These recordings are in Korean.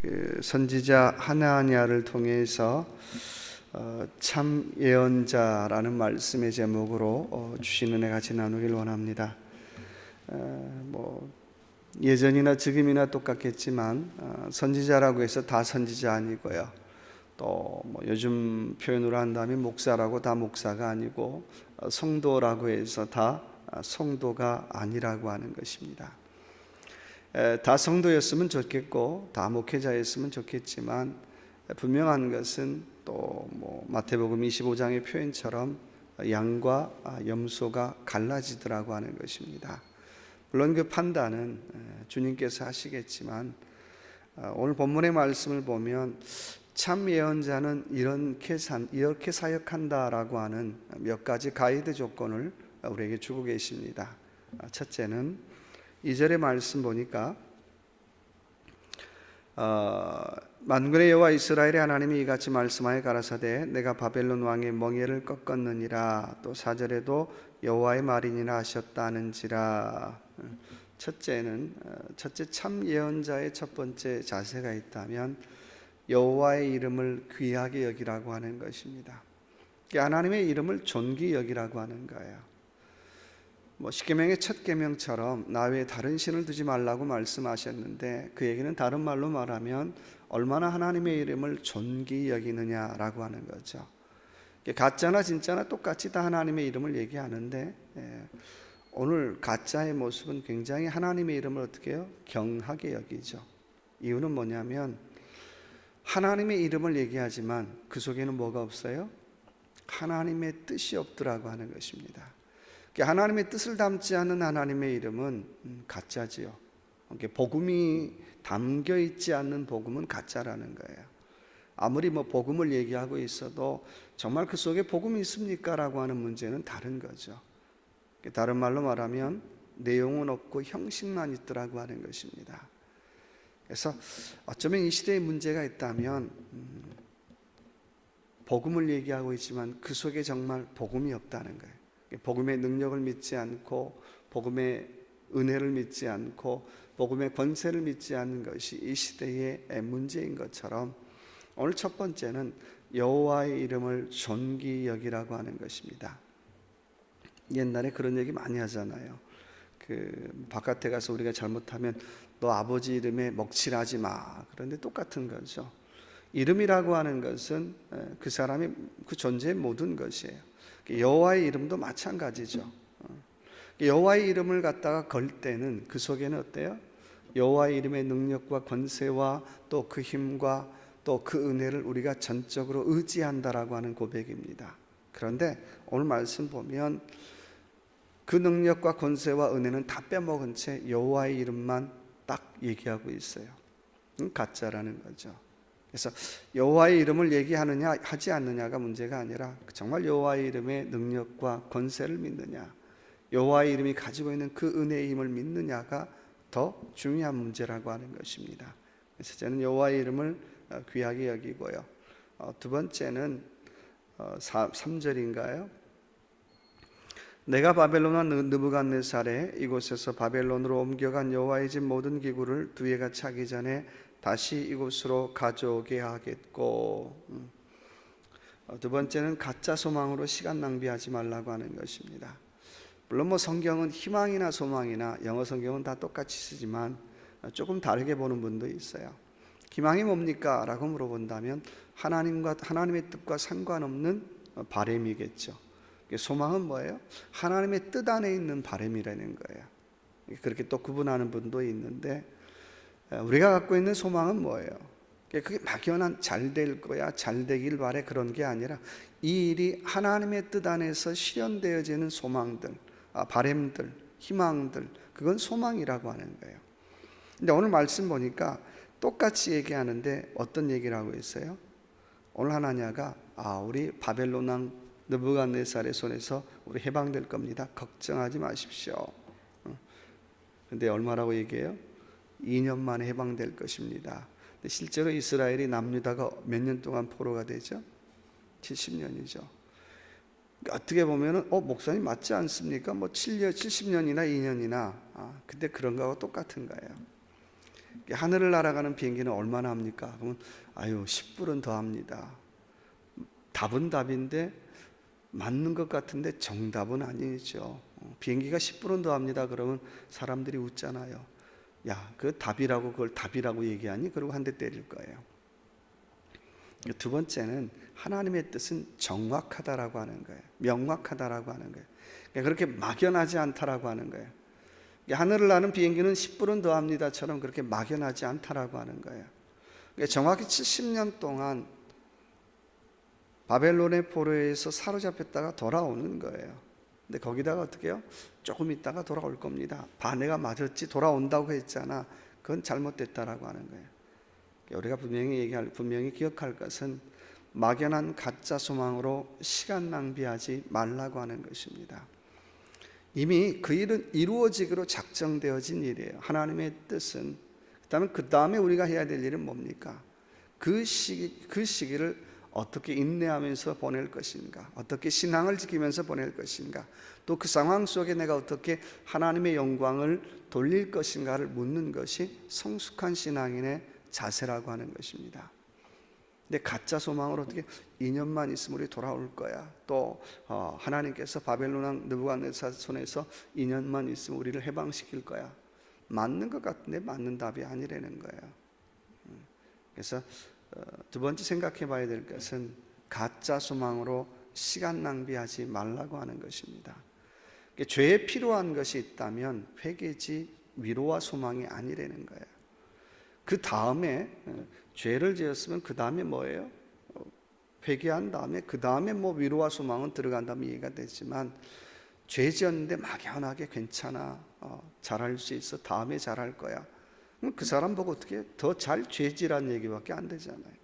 그 선지자 하나니아를 통해서 어, 참 예언자라는 말씀의 제목으로 어, 주신 은혜 같이 나누길 원합니다. 어, 뭐 예전이나 지금이나 똑같겠지만 어, 선지자라고 해서 다 선지자 아니고요. 또 뭐 요즘 표현으로 한다면 목사라고 다 목사가 아니고 어, 성도라고 해서 다 아, 성도가 아니라고 하는 것입니다. 에, 다 성도였으면 좋겠고 다 목회자였으면 좋겠지만 분명한 것은 또 뭐 마태복음 25장의 표현처럼 양과 아, 염소가 갈라지더라고 하는 것입니다. 물론 그 판단은 주님께서 하시겠지만 아, 오늘 본문의 말씀을 보면 참 예언자는 이렇게, 산, 이렇게 사역한다라고 하는 몇 가지 가이드 조건을 우리에게 주고 계십니다. 아, 첫째는 이절의 말씀 보니까 어, 만군의 여호와 이스라엘의 하나님이 이같이 말씀하여 가라사대 내가 바벨론 왕의 멍에를 꺾었느니라 또 사절에도 여호와의 말이니라 하셨다는지라 첫째는 어, 첫째 참 예언자의 첫 번째 자세가 있다면 여호와의 이름을 귀하게 여기라고 하는 것입니다. 하나님의 이름을 존귀 여기라고 하는 거예요. 뭐 십계명의 첫 계명처럼 나 외에 다른 신을 두지 말라고 말씀하셨는데 그 얘기는 다른 말로 말하면 얼마나 하나님의 이름을 존귀 여기느냐라고 하는 거죠. 가짜나 진짜나 똑같이 다 하나님의 이름을 얘기하는데 예, 오늘 가짜의 모습은 굉장히 하나님의 이름을 어떻게 해요? 경하게 여기죠. 이유는 뭐냐면 하나님의 이름을 얘기하지만 그 속에는 뭐가 없어요? 하나님의 뜻이 없더라고 하는 것입니다. 하나님의 뜻을 담지 않는 하나님의 이름은 음, 가짜지요. 복음이 담겨 있지 않는 복음은 가짜라는 거예요. 아무리 뭐 복음을 얘기하고 있어도 정말 그 속에 복음이 있습니까라고 하는 문제는 다른 거죠. 다른 말로 말하면 내용은 없고 형식만 있더라고 하는 것입니다. 그래서 어쩌면 이 시대에 문제가 있다면 음, 복음을 얘기하고 있지만 그 속에 정말 복음이 없다는 거예요. 복음의 능력을 믿지 않고 복음의 은혜를 믿지 않고 복음의 권세를 믿지 않는 것이 이 시대의 문제인 것처럼 오늘 첫 번째는 여호와의 이름을 존귀 여기라고 하는 것입니다. 옛날에 그런 얘기 많이 하잖아요. 그 바깥에 가서 우리가 잘못하면 너 아버지 이름에 먹칠하지 마. 그런데 똑같은 거죠. 이름이라고 하는 것은 그 사람의 그 존재의 모든 것이에요. 여호와의 이름도 마찬가지죠. 어. 여호와의 이름을 갖다가 걸 때는 그 속에는 어때요? 여호와의 이름의 능력과 권세와 또 그 힘과 또 그 은혜를 우리가 전적으로 의지한다라고 하는 고백입니다. 그런데 오늘 말씀 보면 그 능력과 권세와 은혜는 다 빼먹은 채 여호와의 이름만 딱 얘기하고 있어요. 가짜라는 거죠. 그래서 여호와의 이름을 얘기하느냐 하지 않느냐가 문제가 아니라 정말 여호와의 이름의 능력과 권세를 믿느냐, 여호와의 이름이 가지고 있는 그 은혜의 힘을 믿느냐가 더 중요한 문제라고 하는 것입니다. 그래서 저는 여호와의 이름을 어, 귀하게 여기고요. 어, 두 번째는 3절인가요? 어, 내가 바벨론과 느부갓네살에 이곳에서 바벨론으로 옮겨간 여호와의 집 모든 기구를 두 해가 차기 전에 다시 이곳으로 가져오게 하겠고 음. 어, 두 번째는 가짜 소망으로 시간 낭비하지 말라고 하는 것입니다. 물론 뭐 성경은 희망이나 소망이나 영어 성경은 다 똑같이 쓰지만 조금 다르게 보는 분도 있어요. 희망이 뭡니까? 라고 물어본다면 하나님과 하나님의 뜻과 상관없는 바램이겠죠. 소망은 뭐예요? 하나님의 뜻 안에 있는 바램이라는 거예요. 그렇게 또 구분하는 분도 있는데 우리가 갖고 있는 소망은 뭐예요? 그게 막연한 잘 될 거야, 잘 되길 바래 그런 게 아니라 이 일이 하나님의 뜻 안에서 실현되어지는 소망들, 아, 바램들, 희망들, 그건 소망이라고 하는 거예요. 근데 오늘 말씀 보니까 똑같이 얘기하는데 어떤 얘기를 하고 있어요? 오늘 하나냐가 아 우리 바벨론 왕 느부갓네살의 손에서 우리 해방될 겁니다. 걱정하지 마십시오. 근데 얼마라고 얘기해요? 2년 만에 해방될 것입니다. 실제로 이스라엘이 남유다가 몇 년 동안 포로가 되죠? 70년이죠. 어떻게 보면은 어 목사님 맞지 않습니까? 뭐 7년 70년이나 2년이나 아, 근데 그런 거하고 똑같은 거예요. 하늘을 날아가는 비행기는 얼마나 합니까? 그러면 아유 10불은 더 합니다. 답은 답인데 맞는 것 같은데 정답은 아니죠. 어, 비행기가 10불은 더 합니다. 그러면 사람들이 웃잖아요. 야, 그 답이라고 그걸 답이라고 얘기하니? 그러고 한 대 때릴 거예요. 두 번째는 하나님의 뜻은 정확하다라고 하는 거예요. 명확하다라고 하는 거예요. 그러니까 그렇게 막연하지 않다라고 하는 거예요. 그러니까 하늘을 나는 비행기는 10불은 더 합니다처럼 그렇게 막연하지 않다라고 하는 거예요. 그러니까 정확히 70년 동안 바벨론의 포로에서 사로잡혔다가 돌아오는 거예요. 근데 거기다가 어떻게 해요? 조금 있다가 돌아올 겁니다. 반해가 맞았지 돌아온다고 했잖아. 그건 잘못됐다라고 하는 거예요. 우리가 분명히 얘기할 분명히 기억할 것은 막연한 가짜 소망으로 시간 낭비하지 말라고 하는 것입니다. 이미 그 일은 이루어지기로 작정되어진 일이에요. 하나님의 뜻은 그다음에 그 다음에 우리가 해야 될 일은 뭡니까? 그 시기 그 시기를 어떻게 인내하면서 보낼 것인가? 어떻게 신앙을 지키면서 보낼 것인가? 또 그 상황 속에 내가 어떻게 하나님의 영광을 돌릴 것인가를 묻는 것이 성숙한 신앙인의 자세라고 하는 것입니다. 근데 가짜 소망으로 어떻게 2년만 있으면 우리 돌아올 거야. 또 어, 하나님께서 바벨론 왕 느부갓네살 손에서 2년만 있으면 우리를 해방시킬 거야. 맞는 것 같은데 맞는 답이 아니라는 거예요. 음. 그래서 어, 두 번째 생각해 봐야 될 것은 가짜 소망으로 시간 낭비하지 말라고 하는 것입니다. 죄에 필요한 것이 있다면 회개지 위로와 소망이 아니라는 거예요. 그 다음에 어, 죄를 지었으면 그 다음에 뭐예요? 어, 회개한 다음에 그 다음에 뭐 위로와 소망은 들어간다면 이해가 되지만 죄 지었는데 막연하게 괜찮아 어, 잘할 수 있어 다음에 잘할 거야. 그 사람 보고 어떻게 더 잘 죄지란 얘기밖에 안 되잖아요.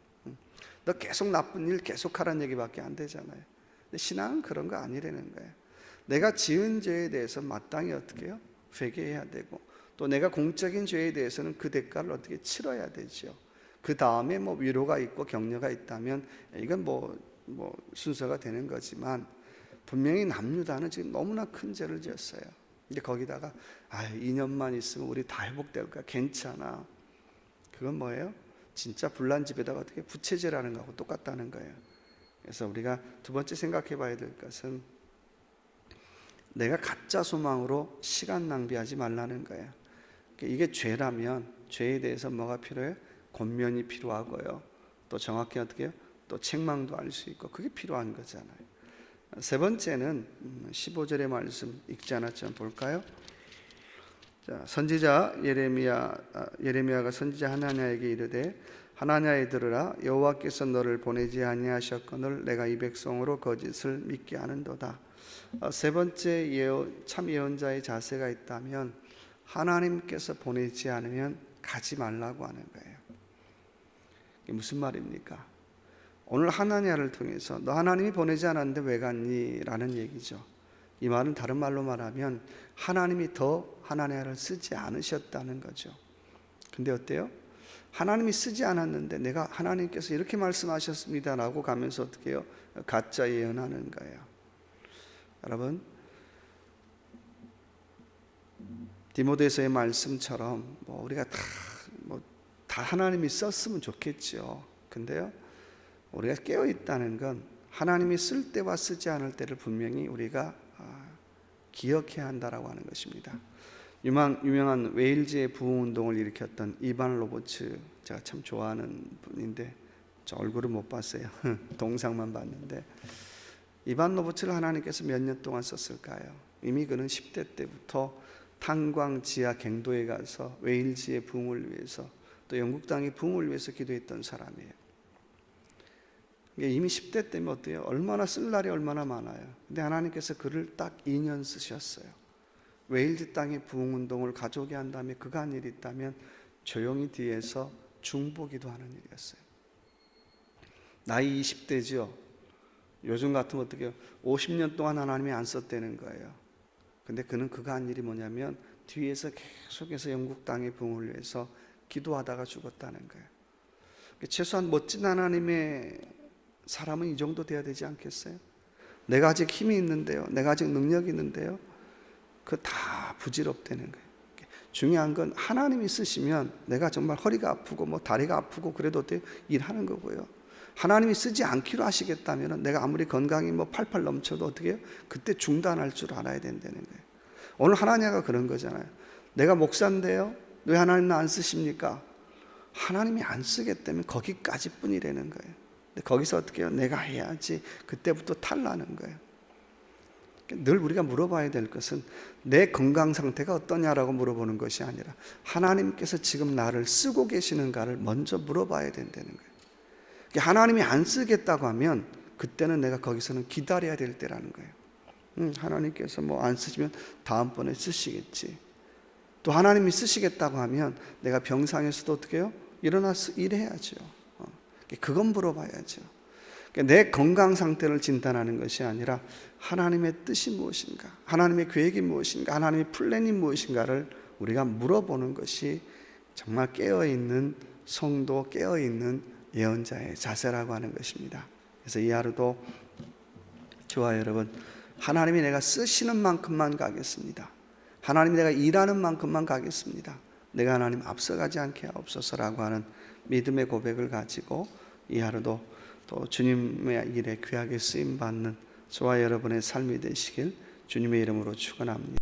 너 계속 나쁜 일 계속하라는 얘기밖에 안 되잖아요. 근데 신앙은 그런 거 아니라는 거예요. 내가 지은 죄에 대해서 마땅히 어떻게 해요? 회개해야 되고 또 내가 공적인 죄에 대해서는 그 대가를 어떻게 치러야 되죠. 그 다음에 뭐 위로가 있고 격려가 있다면 이건 뭐, 뭐 순서가 되는 거지만 분명히 남유다는 지금 너무나 큰 죄를 지었어요. 근데 거기다가 아 2년만 있으면 우리 다 회복될 거야. 괜찮아. 그건 뭐예요? 진짜 불난 집에다가 어떻게 부채질하는 거하고 똑같다는 거예요. 그래서 우리가 두 번째 생각해 봐야 될 것은 내가 가짜 소망으로 시간 낭비하지 말라는 거예요. 이게 죄라면 죄에 대해서 뭐가 필요해요? 권면이 필요하고요. 또 정확히 어떻게 해요? 또 책망도 알 수 있고 그게 필요한 거잖아요. 세 번째는 15절의 말씀 읽지 않았지만 볼까요? 자, 선지자 예레미야 아, 예레미야가 선지자 하나냐에게 이르되 하나냐에 들으라 여호와께서 너를 보내지 아니하셨거늘 내가 이 백성으로 거짓을 믿게 하는도다. 어, 세 번째 예언, 참 예언자의 자세가 있다면 하나님께서 보내지 않으면 가지 말라고 하는 거예요. 무슨 말입니까? 오늘 하나냐를 통해서 너 하나님이 보내지 않았는데 왜 갔니? 라는 얘기죠. 이 말은 다른 말로 말하면 하나님이 더 하나냐를 쓰지 않으셨다는 거죠. 근데 어때요? 하나님이 쓰지 않았는데 내가 하나님께서 이렇게 말씀하셨습니다라고 가면서 어떻게 해요? 가짜 예언하는 거예요. 여러분 디모데서의 말씀처럼 뭐 우리가 다 뭐 다 하나님이 썼으면 좋겠죠. 근데요. 우리가 깨어 있다는 건 하나님이 쓸 때와 쓰지 않을 때를 분명히 우리가 아, 기억해야 한다라고 하는 것입니다. 유명, 유명한 웨일즈의 부흥 운동을 일으켰던 이반 로버츠 제가 참 좋아하는 분인데 저 얼굴을 못 봤어요. 동상만 봤는데 이반 로버츠를 하나님께서 몇 년 동안 썼을까요? 이미 그는 10대 때부터 탄광 지하 갱도에 가서 웨일즈의 부흥을 위해서 또 영국 땅의 부흥을 위해서 기도했던 사람이에요. 이미 10대 때면 어때요? 얼마나 쓸 날이 얼마나 많아요. 근데 하나님께서 그를 딱 2년 쓰셨어요. 웨일즈 땅의 부흥 운동을 가져오게 한 다음에 그가 한 일이 있다면 조용히 뒤에서 중보기도 하는 일이었어요. 나이 20대죠. 요즘 같으면 어떻게 50년 동안 하나님이 안 썼다는 거예요. 근데 그는 그가 한 일이 뭐냐면 뒤에서 계속해서 영국 땅의 부흥을 위해서 기도하다가 죽었다는 거예요. 최소한 멋진 하나님의 사람은 이 정도 돼야 되지 않겠어요? 내가 아직 힘이 있는데요. 내가 아직 능력이 있는데요. 그 다 부질없다는 거예요. 중요한 건 하나님이 쓰시면 내가 정말 허리가 아프고 뭐 다리가 아프고 그래도 어때요? 일하는 거고요. 하나님이 쓰지 않기로 하시겠다면 내가 아무리 건강이 뭐 팔팔 넘쳐도 어떻게 해요? 그때 중단할 줄 알아야 된다는 거예요. 오늘 하나님가 그런 거잖아요. 내가 목사인데요. 왜 하나님 나 안 쓰십니까? 하나님이 안 쓰겠다면 거기까지 뿐이라는 거예요. 거기서 어떻게 해요? 내가 해야지. 그때부터 탈나는 거예요. 늘 우리가 물어봐야 될 것은 내 건강 상태가 어떠냐라고 물어보는 것이 아니라 하나님께서 지금 나를 쓰고 계시는가를 먼저 물어봐야 된다는 거예요. 하나님이 안 쓰겠다고 하면 그때는 내가 거기서는 기다려야 될 때라는 거예요. 음, 하나님께서 뭐 안 쓰시면 다음번에 쓰시겠지. 또 하나님이 쓰시겠다고 하면 내가 병상에서도 어떻게 해요? 일어나서 일해야죠. 어, 그건 물어봐야죠. 그러니까 내 건강 상태를 진단하는 것이 아니라 하나님의 뜻이 무엇인가, 하나님의 계획이 무엇인가, 하나님의 플랜이 무엇인가를 우리가 물어보는 것이 정말 깨어있는 성도, 깨어있는 예언자의 자세라고 하는 것입니다. 그래서 이 하루도 저와 여러분, 하나님이 내가 쓰시는 만큼만 가겠습니다. 하나님이 내가 일하는 만큼만 가겠습니다. 내가 하나님 앞서가지 않게 하옵소서라고 하는 믿음의 고백을 가지고 이 하루도 또 주님의 일에 귀하게 쓰임 받는 저와 여러분의 삶이 되시길 주님의 이름으로 축원합니다.